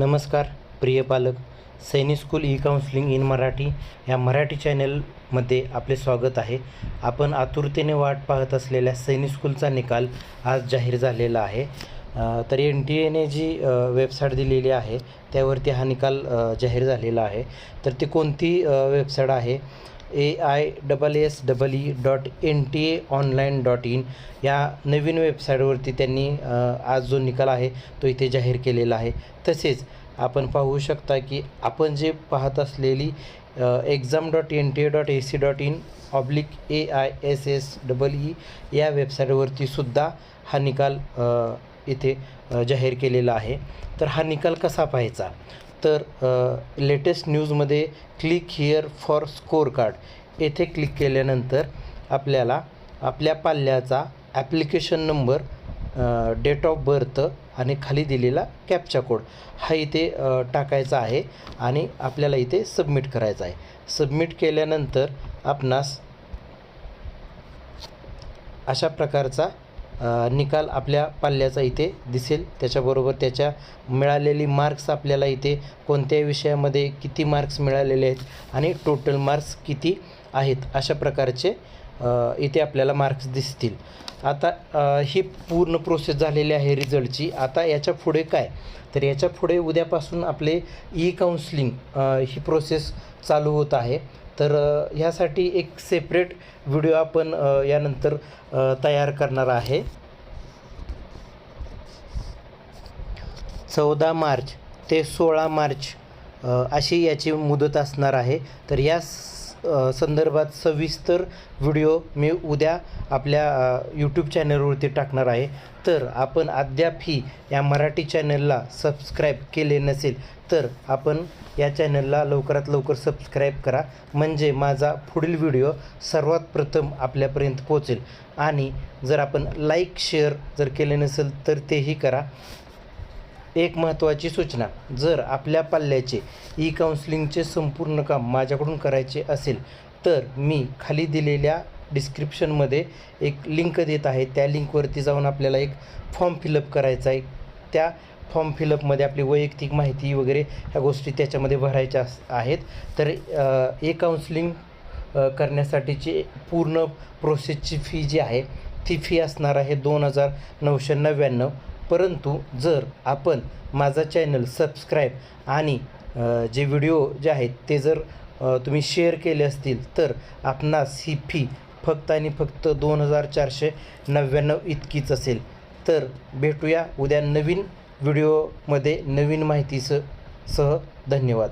नमस्कार प्रिय पालक. सैनिक school e counselling in Marathi या मराठी चॅनलमध्ये आपले स्वागत आहे. आपण आतुरतेने वाट पाहत असलेल्या सैनिक स्कूलचा निकाल आज जाहीर झालेला आहे. तर एन टी एने जी वेबसाईट दिलेली आहे त्यावरती हा निकाल जाहीर झालेला आहे. तर ती कोणती वेबसाईट आहे? A I double S double E dot N T A online dot in या नवीन वेबसाईटवरती त्यांनी आज जो निकाल आहे तो इथे जाहीर केलेला आहे. तसेच आपण पाहू शकता की आपण जे पाहत असलेली exam dot N T A dot A C dot in oblique A I S S double E या वेबसाईटवरती सुद्धा हा निकाल इथे जाहीर केलेला आहे. तर हा निकाल कसा पाहायचा? तर लेटेस्ट न्यूजमध्ये click here for score card येथे क्लिक केल्यानंतर आपल्याला आपल्या पाल्याचा application number date of birth आणि खाली दिलेला कॅपचा कोड हा इथे टाकायचा आहे आणि आपल्याला इथे सबमिट करायचा आहे. सबमिट केल्यानंतर आपणास अशा प्रकारचा निकाल आपल्या पाल्याचा इथे दिसेल. त्याच्याबरोबर त्याच्या मिळालेली मार्क्स आपल्याला इथे कोणत्या विषयामध्ये किती मार्क्स मिळालेले आहेत आणि टोटल मार्क्स किती आहेत अशा प्रकारचे इथे आपल्याला मार्क्स दिसतील. आता ही पूर्ण प्रोसेस झालेली आहे रिझल्टची आता याच्यापुढे काय? तर याच्यापुढे उद्यापासून आपले ई काउन्सिलिंग ही प्रोसेस चालू होत आहे. तर ह्यासाठी एक सेपरेट व्हिडिओ आपण यानंतर तयार करणार आहे. चौदा मार्च ते सोळा मार्च अशी याची मुदत असणार आहे. तर या संदर्भात सविस्तर व्हिडिओ मी उद्या आपल्या यूट्यूब चॅनलवरती टाकणार आहे. तर आपण अद्यापही या मराठी चॅनलला सबस्क्राईब केले नसेल तर आपण या चॅनलला लवकरात लवकर सबस्क्राईब करा. म्हणजे माझा पुढील व्हिडिओ सर्वात प्रथम आपल्यापर्यंत पोचेल आणि जर आपण लाईक शेअर जर केले नसेल तर तेही करा. एक महत्त्वाची सूचना जर आपल्या पाल्याचे ई काउन्सिलिंगचे संपूर्ण काम माझ्याकडून करायचे असेल तर मी खाली दिलेल्या डिस्क्रिप्शनमध्ये एक लिंक देत आहे. त्या लिंकवरती जाऊन आपल्याला एक फॉर्म फिलअप करायचा आहे. त्या फॉर्म फिलअपमध्ये आपली वैयक्तिक माहिती वगैरे ह्या गोष्टी त्याच्यामध्ये भरायच्या अस- आहेत. तर ए काउन्सिलिंग करण्यासाठीची पूर्ण प्रोसेसची फी जी आहे ती फी असणार आहे दोन हजार नऊशे नव्याण्णव. परंतु जर आपण माझा चॅनल सबस्क्राईब आणि जे व्हिडिओ जे आहेत ते जर तुम्ही शेअर केले असतील तर आपणास ही फी फक्त आणि फक्त दोन हजार चारशे नव्याण्णव इतकीच असेल. तर भेटूया उद्या नवीन व्हिडिओमध्ये नवीन माहितीसह. सह धन्यवाद.